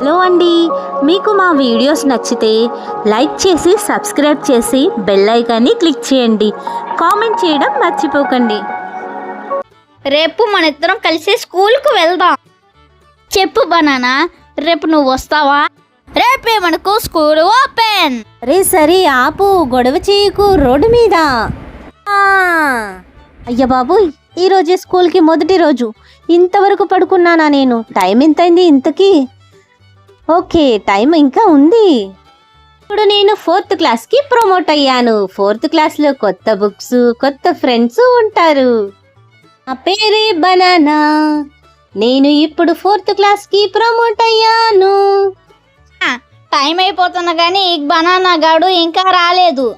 Hello అండి. మీకు మా వీడియోస్ నచ్చితే లైక్ చేసి సబ్స్క్రైబ్ చేసి బెల్ ఐకాన్ని క్లిక్ చేయండి. కామెంట్ చేయడం మర్చిపోకండి. రేపు మన ఇద్దరం కలిసి స్కూల్కు వెళ్దాం. చెప్పు బనానా రేపు నువ్వు వస్తావా? రేపే మనకు స్కూల్ ఓపెన్. రే సరే ఆపు. గొడవ చేయకు రోడ్డు మీద. అయ్య బాబోయ్ ఈరోజే స్కూల్కి మొదటి రోజు. ఇంతవరకు పడుకున్నానా నేను? టైం ఎంతైంది ఇంతకీ? ఓకే టైం ఇంకా ఉంది. ఇప్పుడు నేను ఫోర్త్ క్లాస్కి ప్రమోట్ అయ్యాను. ఫోర్త్ క్లాస్లో కొత్త బుక్స్ కొత్త ఫ్రెండ్స్ ఉంటారు. నా పేరే బనానా. నేను ఇప్పుడు ఫోర్త్ క్లాస్కి ప్రమోట్ అయ్యాను. టైం అయిపోతున్నా కానీ ఈ బనానా గాడు ఇంకా రాలేదు.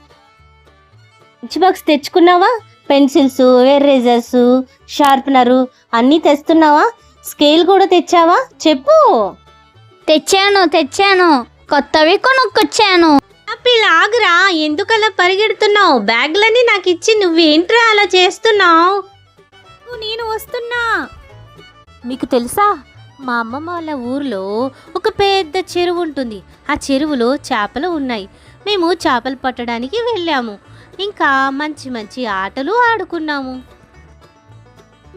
లంచ్ బాక్స్ తెచ్చుకున్నావా? పెన్సిల్స్ ఎరేజర్స్ షార్ప్నరు అన్నీ తెస్తున్నావా? స్కేల్ కూడా తెచ్చావా? చెప్పు. తెచ్చాను తెచ్చాను. కొత్తవి కొనుక్కొచ్చాను. ఆగురా. ఎందుకలా పరిగెడుతున్నావు? బ్యాగ్లన్నీ నాకు ఇచ్చి నువ్వేంట్రా అలా చేస్తున్నావు? నేను వస్తున్నా. మీకు తెలుసా? మా అమ్మమ్మ వాళ్ళ ఊర్లో ఒక పెద్ద చెరువు ఉంటుంది. ఆ చెరువులో చేపలు ఉన్నాయి. మేము చేపలు పట్టడానికి వెళ్ళాము. ఇంకా మంచి మంచి ఆటలు ఆడుకున్నాము.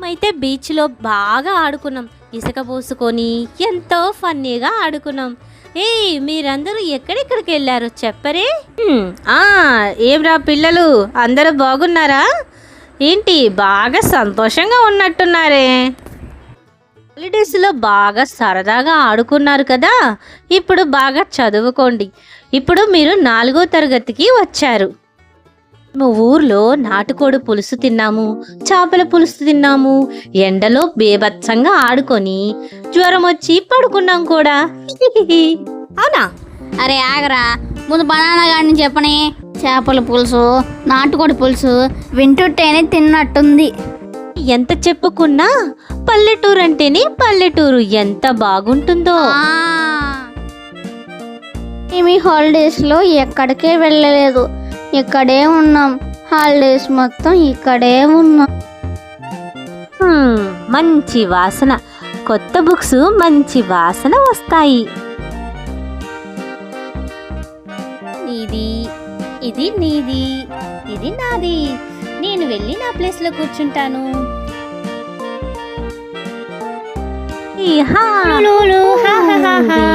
అయితే బీచ్లో బాగా ఆడుకున్నాం. ఇసుక పోసుకొని ఎంతో ఫన్నీగా ఆడుకున్నాం. ఏ మీరందరూ ఎక్కడెక్కడికి వెళ్ళారు చెప్పరే? ఆ ఏమ్రా పిల్లలు అందరూ బాగున్నారా? ఏంటి బాగా సంతోషంగా ఉన్నట్టున్నారే. హాలిడేస్లో బాగా సరదాగా ఆడుకున్నారు కదా? ఇప్పుడు బాగా చదువుకోండి. ఇప్పుడు మీరు నాలుగో తరగతికి వచ్చారు. ఊర్లో నాటుకోడి పులుసు తిన్నాము చేపల పులుసు తిన్నాము. ఎండలో బేభత్సంగా ఆడుకొని జ్వరం వచ్చి పడుకున్నాం కూడా. అవునా? అరే ఆగరా. ముందు బనానా గాడిని చెప్పని. చేపల పులుసు నాటుకోడి పులుసు వింటుంటేనే తిన్నట్టుంది. ఎంత చెప్పుకున్నా పల్లెటూరు అంటేనే పల్లెటూరు ఎంత బాగుంటుందో. మేము హాలిడేస్లో ఎక్కడికే వెళ్ళలేదు. ఇక్కడే ఉన్నాం. హాలిడేస్ మొత్తం ఇక్కడే ఉన్నాం. హ్మ్, మంచి వాసన. కొత్త బుక్స్ మంచి వాసన వస్తాయి. నీది ఇది నీది ఇది నాది. నేను వెళ్ళి నా ప్లేస్లో కూర్చుంటాను. రోజు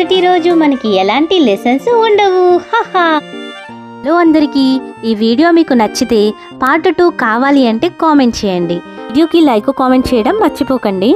మొదటి రోజు మనకి ఎలాంటి లెసన్స్ ఉండవు. హలో అందరికీ ఈ వీడియో మీకు నచ్చితే పార్ట్ టూ కావాలి అంటే కామెంట్ చేయండి. వీడియోకి లైక్ కామెంట్ చేయడం మర్చిపోకండి.